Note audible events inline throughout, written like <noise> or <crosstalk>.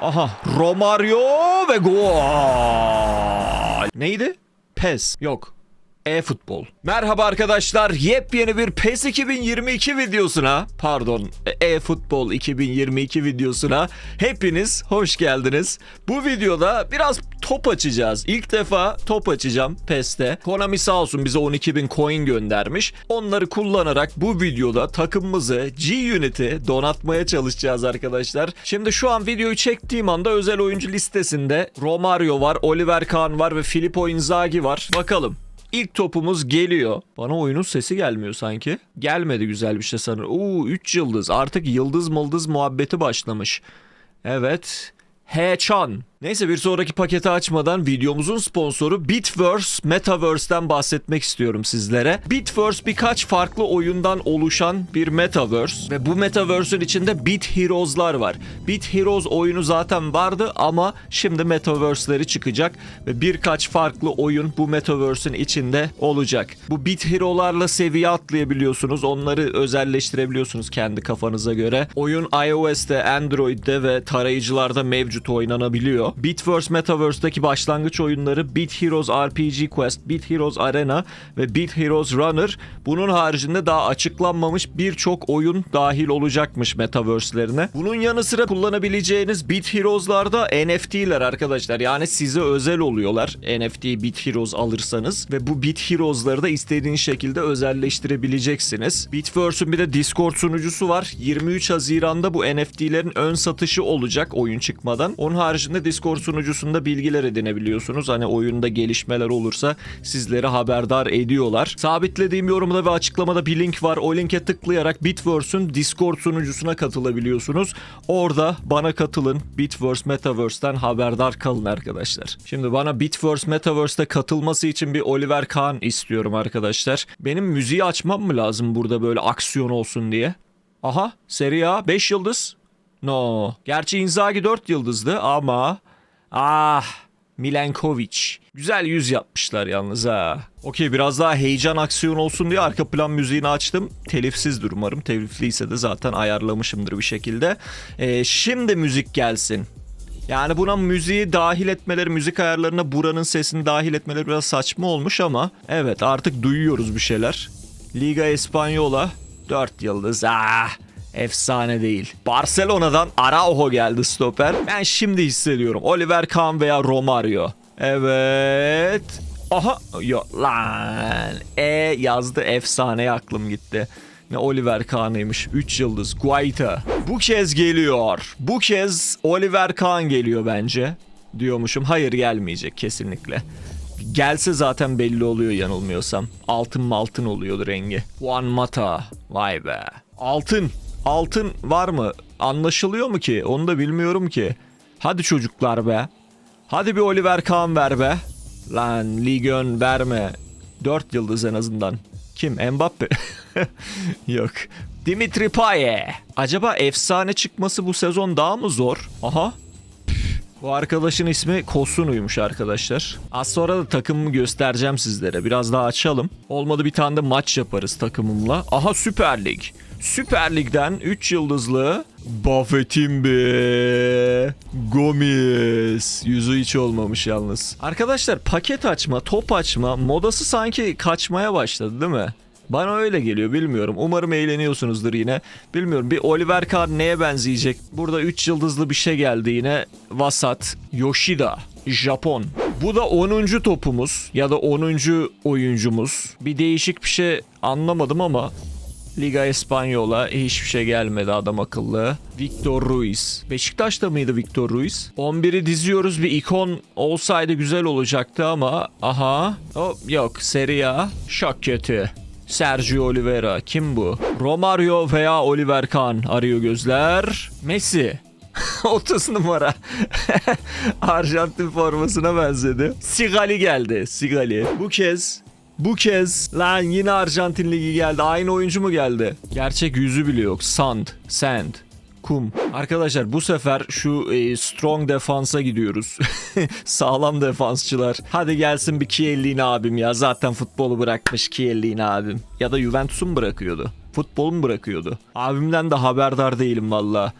Aha Romario ve gol. Neydi? PES. Yok. E-futbol. Merhaba arkadaşlar. Yepyeni bir PES 2022 videosuna, pardon, E-futbol 2022 videosuna hepiniz hoş geldiniz. Bu videoda biraz top açacağız. İlk defa top açacağım PES'te. Konami sağ olsun bize 12.000 coin göndermiş. Onları kullanarak bu videoda takımımızı G-Unit'i donatmaya çalışacağız arkadaşlar. Şimdi şu an videoyu çektiğim anda özel oyuncu listesinde Romario var, Oliver Kahn var ve Filippo Inzaghi var. Bakalım. İlk topumuz geliyor. Bana oyunun sesi gelmiyor sanki. Gelmedi güzel bir şey sanırım. Oo 3 yıldız. Artık yıldız mıldız muhabbeti başlamış. Evet. He-chan. Neyse bir sonraki paketi açmadan videomuzun sponsoru Bitverse Metaverse'den bahsetmek istiyorum sizlere. Bitverse birkaç farklı oyundan oluşan bir Metaverse ve bu Metaverse'ün içinde Bit Heroes'lar var. Bit Heroes oyunu zaten vardı ama şimdi Metaverse'leri çıkacak ve birkaç farklı oyun bu Metaverse'ün içinde olacak. Bu Bit Hero'larla seviye atlayabiliyorsunuz. Onları özelleştirebiliyorsunuz kendi kafanıza göre. Oyun iOS'te, Android'de ve tarayıcılarda mevcut oynanabiliyor. Bitverse Metaverse'deki başlangıç oyunları Bit Heroes RPG Quest, Bit Heroes Arena ve Bit Heroes Runner. Bunun haricinde daha açıklanmamış birçok oyun dahil olacakmış Metaverse'lerine. Bunun yanı sıra kullanabileceğiniz Bit Heroes'larda NFT'ler arkadaşlar. Yani size özel oluyorlar. NFT Bit Heroes alırsanız ve bu Bit Heroes'ları da istediğiniz şekilde özelleştirebileceksiniz. Bitverse'ün bir de Discord sunucusu var. 23 Haziran'da bu NFT'lerin ön satışı olacak oyun çıkmadan. Onun haricinde Discord sunucusunda bilgiler edinebiliyorsunuz. Hani oyunda gelişmeler olursa sizleri haberdar ediyorlar. Sabitlediğim yorumda ve açıklamada bir link var. O linke tıklayarak Bitverse'ün Discord sunucusuna katılabiliyorsunuz. Orada bana katılın. Bitverse Metaverse'den haberdar kalın arkadaşlar. Şimdi bana Bitverse Metaverse'de katılması için bir Oliver Kahn istiyorum arkadaşlar. Benim müziği açmam mı lazım burada böyle aksiyon olsun diye? Aha Serie A 5 yıldız. No. Gerçi Inzaghi 4 yıldızdı ama ah Milenkovic. Güzel yüz yapmışlar yalnız ha. Okey biraz daha heyecan aksiyon olsun diye arka plan müziğini açtım. Telifsizdir umarım. Telifliyse de zaten ayarlamışımdır bir şekilde. Ee, şimdi müzik gelsin. Yani buna müziği dahil etmeleri, müzik ayarlarına buranın sesini dahil etmeleri biraz saçma olmuş ama evet artık duyuyoruz bir şeyler. Liga Espanyola 4 yıldız. Ah Efsane değil. Barcelona'dan Araujo geldi stoper. Ben şimdi hissediyorum. Oliver Kahn veya Romario. Evet. Aha. Yok lan. E yazdı efsane aklım gitti. Ne Oliver Kahn'ıymış. 3 yıldız. Guaita. Bu kez geliyor. Bu kez Oliver Kahn geliyor bence. Diyormuşum. Hayır gelmeyecek kesinlikle. Gelse zaten belli oluyor yanılmıyorsam. Altın altın oluyordu rengi. Juan Mata. Vay be. Altın. Altın var mı? Anlaşılıyor mu ki? Onu da bilmiyorum ki. Hadi çocuklar be. Hadi bir Oliver Kahn ver be. Lan Ligön verme. 4 yıldız en azından. Kim? Mbappe? <laughs> Yok. Dimitri Paye. Acaba efsane çıkması bu sezon daha mı zor? Aha. Bu arkadaşın ismi Kosunu'ymuş arkadaşlar. Az sonra da takımımı göstereceğim sizlere. Biraz daha açalım. Olmadı bir tane de maç yaparız takımımla. Aha Süper Lig. Süper Lig'den 3 yıldızlı Buffett'in be. Gomis. Yüzü hiç olmamış yalnız. Arkadaşlar paket açma, top açma modası sanki kaçmaya başladı değil mi? Bana öyle geliyor bilmiyorum. Umarım eğleniyorsunuzdur yine. Bilmiyorum bir Oliver Kahn neye benzeyecek? Burada 3 yıldızlı bir şey geldi yine. Vasat Yoshida. Japon. Bu da 10. topumuz ya da 10. oyuncumuz. Bir değişik bir şey anlamadım ama Liga Espanyola hiçbir şey gelmedi adam akıllı. Victor Ruiz. Beşiktaş'ta mıydı Victor Ruiz? 11'i diziyoruz bir ikon olsaydı güzel olacaktı ama aha. Hop yok Serie A. Şok kötü. Sergio Oliveira. Kim bu? Romario veya Oliver Kahn arıyor gözler. Messi. <laughs> 30 numara. <laughs> Arjantin formasına benzedi. Sigali geldi. Sigali. Bu kez bu kez lan yine Arjantin ligi geldi. Aynı oyuncu mu geldi? Gerçek yüzü bile yok. Sand, sand, kum. Arkadaşlar bu sefer şu e, strong defansa gidiyoruz. <laughs> Sağlam defansçılar. Hadi gelsin bir Chiellini abim ya. Zaten futbolu bırakmış Chiellini abim. Ya da Juventus'u mu bırakıyordu? Futbolu mu bırakıyordu? Abimden de haberdar değilim valla.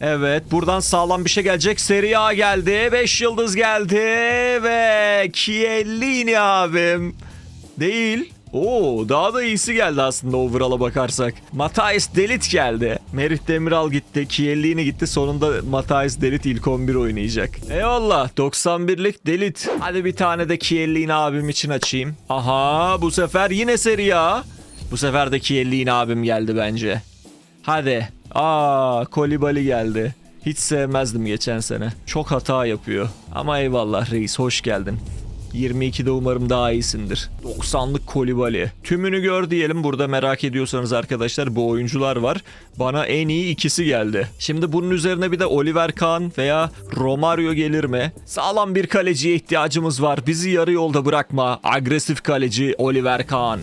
Evet buradan sağlam bir şey gelecek. Serie A geldi. 5 yıldız geldi. Ve Chiellini abim. Değil. Oo daha da iyisi geldi aslında overall'a bakarsak. Matthijs Delit geldi. Merih Demiral gitti. Chiellini gitti. Sonunda Matthijs Delit ilk 11 oynayacak. Eyvallah. 91'lik Delit. Hadi bir tane de Chiellini abim için açayım. Aha bu sefer yine Serie A. Bu sefer de Chiellini abim geldi bence. Hadi. Aa, Kolibali geldi. Hiç sevmezdim geçen sene. Çok hata yapıyor. Ama eyvallah reis hoş geldin. 22'de umarım daha iyisindir. 90'lık Kolibali. Tümünü gör diyelim burada merak ediyorsanız arkadaşlar bu oyuncular var. Bana en iyi ikisi geldi. Şimdi bunun üzerine bir de Oliver Kahn veya Romario gelir mi? Sağlam bir kaleciye ihtiyacımız var. Bizi yarı yolda bırakma. Agresif kaleci Oliver Kahn.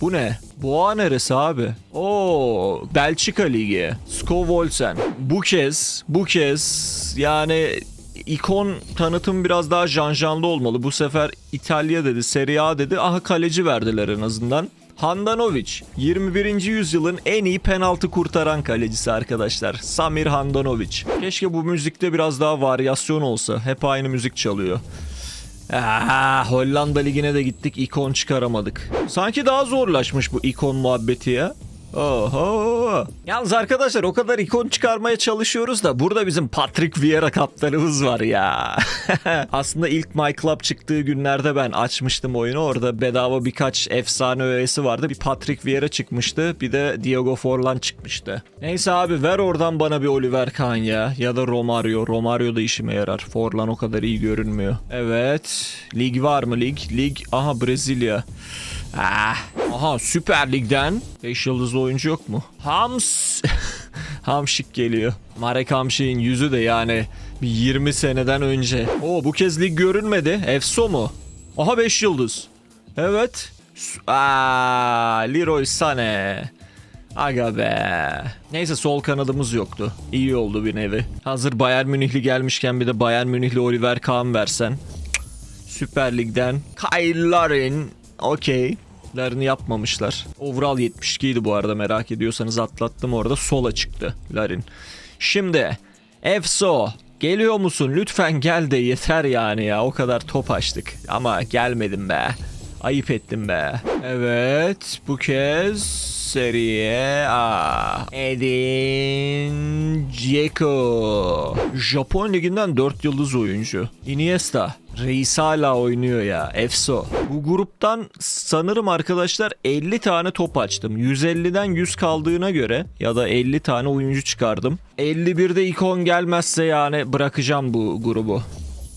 Bu ne? Boğa neresi abi? Oo, Belçika Ligi. Skovolsen. Bu kez, bu kez yani ikon tanıtım biraz daha janjanlı olmalı. Bu sefer İtalya dedi, Serie A dedi. Aha kaleci verdiler en azından. Handanovic 21. yüzyılın en iyi penaltı kurtaran kalecisi arkadaşlar. Samir Handanovic. Keşke bu müzikte biraz daha varyasyon olsa. Hep aynı müzik çalıyor. Ah, Hollanda ligine de gittik ikon çıkaramadık. Sanki daha zorlaşmış bu ikon muhabbeti ya. Oho. Yalnız arkadaşlar o kadar ikon çıkarmaya çalışıyoruz da burada bizim Patrick Vieira kaptanımız var ya. <laughs> Aslında ilk My Club çıktığı günlerde ben açmıştım oyunu. Orada bedava birkaç efsane öğesi vardı. Bir Patrick Vieira çıkmıştı. Bir de Diego Forlan çıkmıştı. Neyse abi ver oradan bana bir Oliver Kahn ya. Ya da Romario. Romario da işime yarar. Forlan o kadar iyi görünmüyor. Evet. Lig var mı lig? Lig. Aha Brezilya. Ah. Aha Süper Lig'den 5 yıldızlı oyuncu yok mu? Hams. <laughs> Hamşik geliyor. Marek Hamşik'in yüzü de yani bir 20 seneden önce. Oo bu kez lig görünmedi. Efso mu? Aha 5 yıldız. Evet. Aa, Leroy Sané. Aga be. Neyse sol kanadımız yoktu. İyi oldu bir nevi. Hazır Bayern Münihli gelmişken bir de Bayern Münihli Oliver Kahn versen. Süper Lig'den Kyle Larin. Okey. Larin'i yapmamışlar. Overall 72 idi bu arada merak ediyorsanız atlattım orada sola çıktı Larin. Şimdi Efso geliyor musun? Lütfen gel de yeter yani ya. O kadar top açtık. Ama gelmedim be. Ayıp ettim be. Evet bu kez Serie A. Edin Dzeko. Japon liginden 4 yıldız oyuncu. Iniesta. Reis hala oynuyor ya. Efso. Bu gruptan sanırım arkadaşlar 50 tane top açtım. 150'den 100 kaldığına göre ya da 50 tane oyuncu çıkardım. 51'de ikon gelmezse yani bırakacağım bu grubu.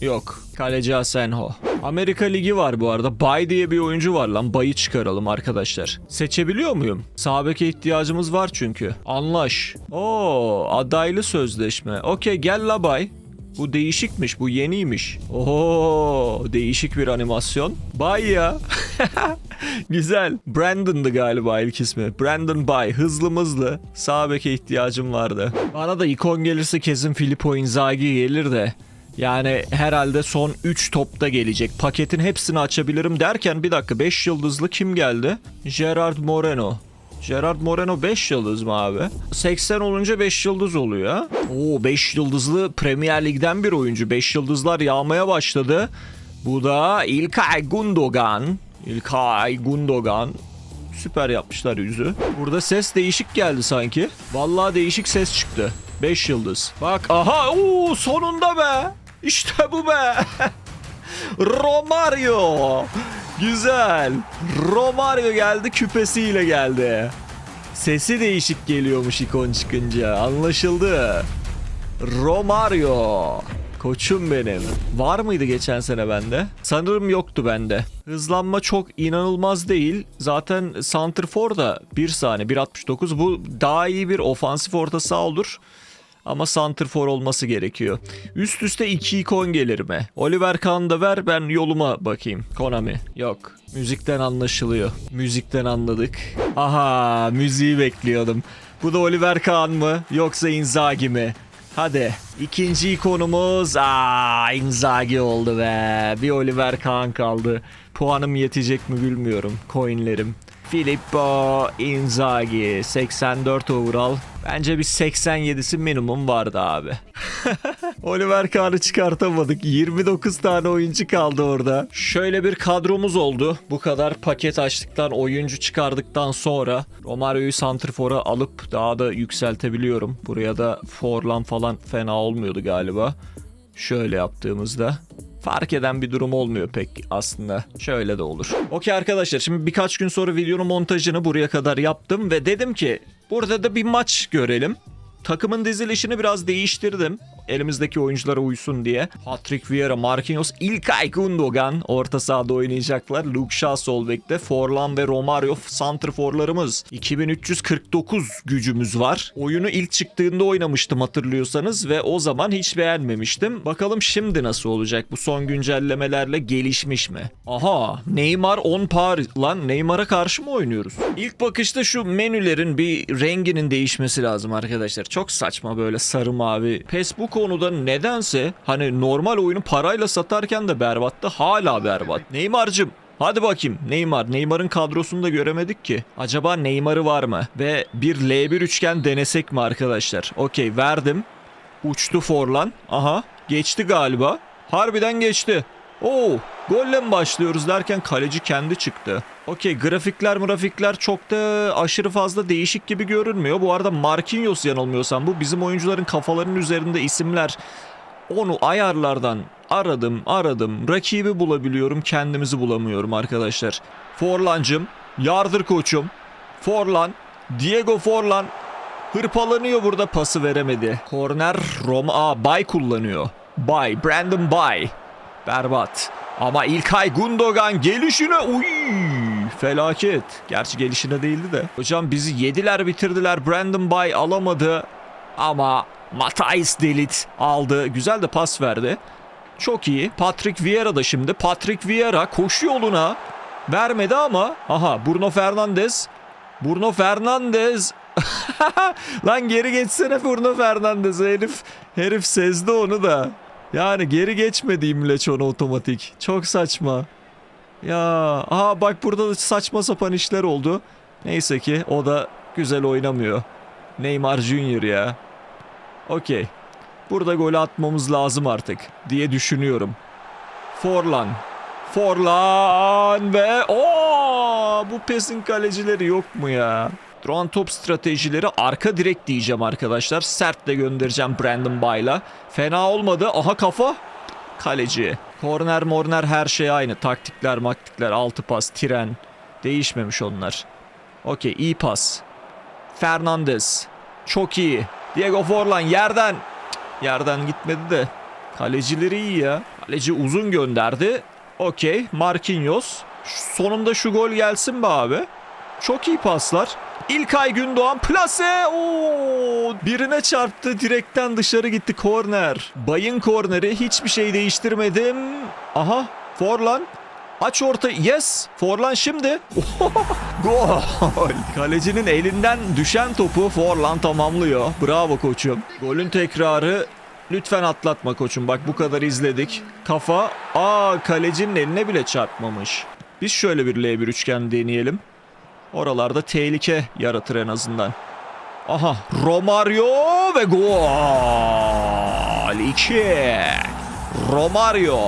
Yok. Kaleci Asenho. Amerika Ligi var bu arada. Bay diye bir oyuncu var lan. Bay'ı çıkaralım arkadaşlar. Seçebiliyor muyum? Sağ beke ihtiyacımız var çünkü. Anlaş. Oo, adaylı sözleşme. Okey gel la Bay. Bu değişikmiş, bu yeniymiş. Oo, değişik bir animasyon. Bay ya. <laughs> Güzel. Brandon'dı galiba ilk ismi. Brandon Bay. Hızlı mızlı. Sağ beke ihtiyacım vardı. Bana da ikon gelirse kesin Filippo Inzaghi gelir de. Yani herhalde son 3 topta gelecek. Paketin hepsini açabilirim derken bir dakika 5 yıldızlı kim geldi? Gerard Moreno. Gerard Moreno 5 yıldız mı abi? 80 olunca 5 yıldız oluyor? Oo 5 yıldızlı Premier Lig'den bir oyuncu. 5 yıldızlar yağmaya başladı. Bu da İlkay Gundogan. İlkay Gundogan. Süper yapmışlar yüzü. Burada ses değişik geldi sanki. Vallahi değişik ses çıktı. 5 yıldız. Bak aha oo, sonunda be. İşte bu be. Romario. Güzel. Romario geldi küpesiyle geldi. Sesi değişik geliyormuş ikon çıkınca. Anlaşıldı. Romario. Koçum benim. Var mıydı geçen sene bende? Sanırım yoktu bende. Hızlanma çok inanılmaz değil. Zaten Santrfor da 1 saniye 1.69. Bu daha iyi bir ofansif orta saha olur. Ama Santrfor olması gerekiyor. Üst üste 2 ikon gelir mi? Oliver Kahn'ı da ver ben yoluma bakayım. Konami. Yok. Müzikten anlaşılıyor. Müzikten anladık. Aha müziği bekliyordum. Bu da Oliver Kahn mı? Yoksa Inzaghi mi? Hadi. ikinci ikonumuz aa Inzaghi oldu be. Bir Oliver Kahn kaldı. Puanım yetecek mi bilmiyorum. Coinlerim. Filippo Inzaghi 84 overall Bence bir 87'si minimum vardı abi. <laughs> Oliver Kahn'ı çıkartamadık. 29 tane oyuncu kaldı orada. Şöyle bir kadromuz oldu. Bu kadar paket açtıktan, oyuncu çıkardıktan sonra Romario'yu Santrfor'a alıp daha da yükseltebiliyorum. Buraya da Forlan falan fena olmuyordu galiba. Şöyle yaptığımızda fark eden bir durum olmuyor pek aslında. Şöyle de olur. Okey arkadaşlar şimdi birkaç gün sonra videonun montajını buraya kadar yaptım ve dedim ki burada da bir maç görelim. Takımın dizilişini biraz değiştirdim. Elimizdeki oyunculara uysun diye. Patrick Vieira, Marquinhos, İlkay Gundogan orta sahada oynayacaklar. Luke Shaw sol bekte. Forlan ve Romario santrforlarımız. 2349 gücümüz var. Oyunu ilk çıktığında oynamıştım hatırlıyorsanız ve o zaman hiç beğenmemiştim. Bakalım şimdi nasıl olacak? Bu son güncellemelerle gelişmiş mi? Aha Neymar on par. Lan Neymar'a karşı mı oynuyoruz? İlk bakışta şu menülerin bir renginin değişmesi lazım arkadaşlar. Çok saçma böyle sarı mavi. Bu konuda nedense hani normal oyunu parayla satarken de berbattı. Hala berbat. Neymar'cım Hadi bakayım Neymar. Neymar'ın kadrosunu da göremedik ki. Acaba Neymar'ı var mı? Ve bir L1 üçgen denesek mi arkadaşlar? Okey verdim. Uçtu Forlan. Aha geçti galiba. Harbiden geçti. Oo golle mi başlıyoruz derken kaleci kendi çıktı. Okey grafikler grafikler çok da aşırı fazla değişik gibi görünmüyor. Bu arada Marquinhos yanılmıyorsam bu bizim oyuncuların kafalarının üzerinde isimler. Onu ayarlardan aradım aradım rakibi bulabiliyorum kendimizi bulamıyorum arkadaşlar. Forlancım yardır koçum. Forlan Diego Forlan hırpalanıyor burada pası veremedi. Korner Roma Bay kullanıyor. Bay Brandon Bay. Berbat. Ama İlkay Gundogan gelişine uy felaket. Gerçi gelişine değildi de. Hocam bizi yediler bitirdiler. Brandon Bay alamadı. Ama Matthijs Delit aldı. Güzel de pas verdi. Çok iyi. Patrick Vieira da şimdi. Patrick Vieira koşu yoluna vermedi ama aha Bruno Fernandes. Bruno Fernandes <laughs> Lan geri geçsene Bruno Fernandes herif herif sezdi onu da. Yani geri geçmedi İmleç onu otomatik. Çok saçma. Ya aha bak burada da saçma sapan işler oldu. Neyse ki o da güzel oynamıyor. Neymar Junior ya. Okey. Burada gol atmamız lazım artık diye düşünüyorum. Forlan. Forlan ve o bu pesin kalecileri yok mu ya? Duran top stratejileri arka direk diyeceğim arkadaşlar. Sert de göndereceğim Brandon Bay'la. Fena olmadı. Aha kafa. Kaleci. Korner morner her şey aynı. Taktikler maktikler altı pas tren. Değişmemiş onlar. Okey iyi pas. Fernandez. Çok iyi. Diego Forlan yerden. Yerden gitmedi de. Kalecileri iyi ya. Kaleci uzun gönderdi. Okey. Marquinhos. Sonunda şu gol gelsin be abi. Çok iyi paslar. İlkay Gündoğan plase. Oo! Birine çarptı. Direkten dışarı gitti korner. Bayın korneri hiçbir şey değiştirmedim. Aha Forlan. Aç orta. Yes. Forlan şimdi. <laughs> Gol. Kalecinin elinden düşen topu Forlan tamamlıyor. Bravo koçum. Golün tekrarı Lütfen atlatma koçum. Bak bu kadar izledik. Kafa. Aa kalecinin eline bile çarpmamış. Biz şöyle bir L1 üçgen deneyelim. Oralarda tehlike yaratır en azından. Aha Romario ve gol. 2. Romario.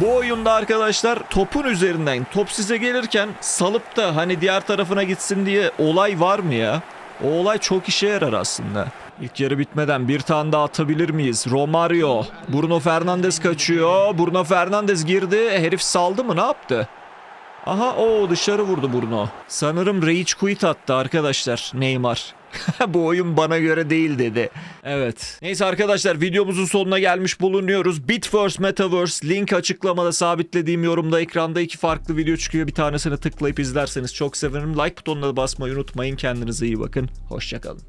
Bu oyunda arkadaşlar topun üzerinden top size gelirken salıp da hani diğer tarafına gitsin diye olay var mı ya? O olay çok işe yarar aslında. İlk yarı bitmeden bir tane daha atabilir miyiz? Romario. Bruno Fernandes kaçıyor. Bruno Fernandes girdi. Herif saldı mı ne yaptı? Aha o dışarı vurdu Bruno. Sanırım Rage Quit attı arkadaşlar Neymar. <laughs> Bu oyun bana göre değil dedi. Evet. Neyse arkadaşlar videomuzun sonuna gelmiş bulunuyoruz. Bitverse Metaverse link açıklamada sabitlediğim yorumda ekranda iki farklı video çıkıyor. Bir tanesini tıklayıp izlerseniz çok sevinirim. Like butonuna da basmayı unutmayın. Kendinize iyi bakın. Hoşçakalın.